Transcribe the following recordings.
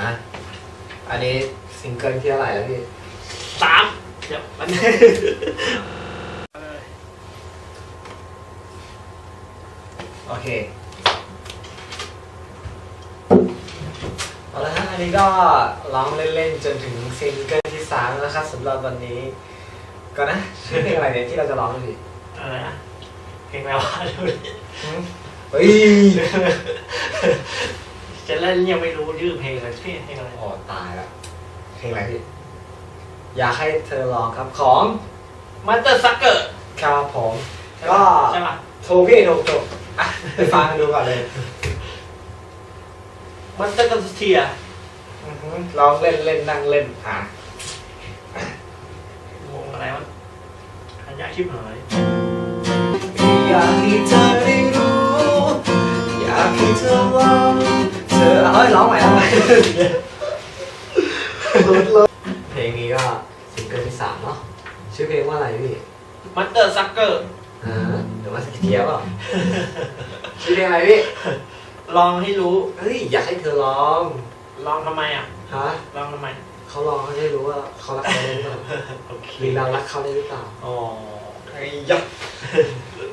นะ อันนี้ซิงเกิลที่เท่าไหร่แล้วพี่สามเดี๋ยวมันโอเคเอาละฮะอันนี้ก็ร้องเล่นๆจนถึงซิงเกิลที่สามแล้วนะครับสำหรับวันนี้ ก็นะชื่อเพลงอะไรเนี่ยที่เราจะร้องกันพี่อะไรนะเพลงอะไรวะดูดิหืมเฮ้ย จะเล่นยังไม่รู้ชื่อเพลงเลยชื่อเพลงอะไรโอ้ตายแล้วเพลงอะไรพี่อยากให้เธอร้องครับของมันเตอร์ซักเกอร์ครับผมก็ใช่ปะถูกพี่ถูกถูกอะไปฟังกันดูก่อนเลยมันเตอร์กันเทียอือหือร้องเล่นเล่นนั่งเล่นอะงงอะไรวะขยะชิบหายอยากให้เธอได้รู้ อยากให้เธอลอง เพลงนี้ก็ซิงเกิลที่สามเนาะชื่อเพลงว่าอะไรพี่มันเตอร์ซักเกอร์อ่าเดี๋ยวมาสกเทียบเปล่าชื่อเพลงอะไรพี่ลองให้รู้เฮ้ยอยากให้เธอร้องลองทำไมอะฮะลองทำไมเขาร้องให้ได้รู้ว่าเขารักเราได้หรือเปล่าโอเคหรือเรารักเขาได้หรือเปล่าอ๋อไอ้ยัก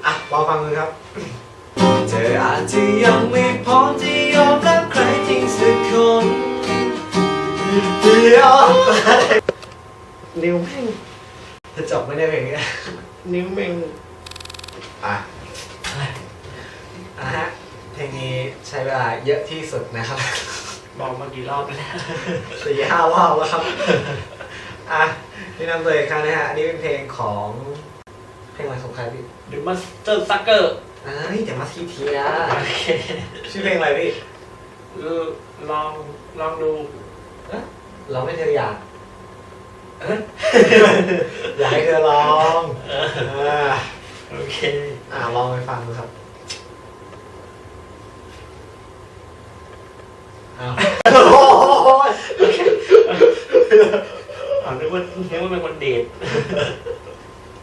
อะลองฟังกันครับ เธออาจจะยังไม่พร้อมที่ยอมรับ เดียวนิ้วแม่งจะจบไม่ได้เพลงนี้นิ้วเม่งอะอะฮะเพลงนี้ใช้เวลาเยอะที่สุดนะครับบอกมากี่รอบแล้วสี่ห้ารอบแล้วครับอะนี่นำตัวอีกครั้งนะฮะอันนี้เป็นเพลงของเพลงอะไรของใครพี่หรือมันเตอร์ซักเกอร์เอ้ยแต่มาทีเทียชื่อเพลงอะไรพี่ลองลองดู เราไม่เธออยากเอ้ยอยากให้เธอลองเอออ่าโอเค อ่าลองไปฟังดูครับอ้าวโอ้ยอ๋อนึกว่านึกว่าเป็นคนเดท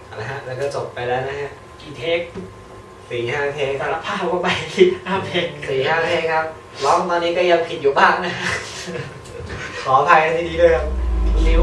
เอาละฮะ แล้วก็จบไปแล้วนะฮะกี่เทคสี่ห้าเทคคสารับรภาพว่าไปที่ห้าเพลงสี่ห้าเทคครับ ร้องตอนนี้ก็ยังผิดอยู่บ้างนะ ขออภัยทีนี้ด้วยครับนิ้ว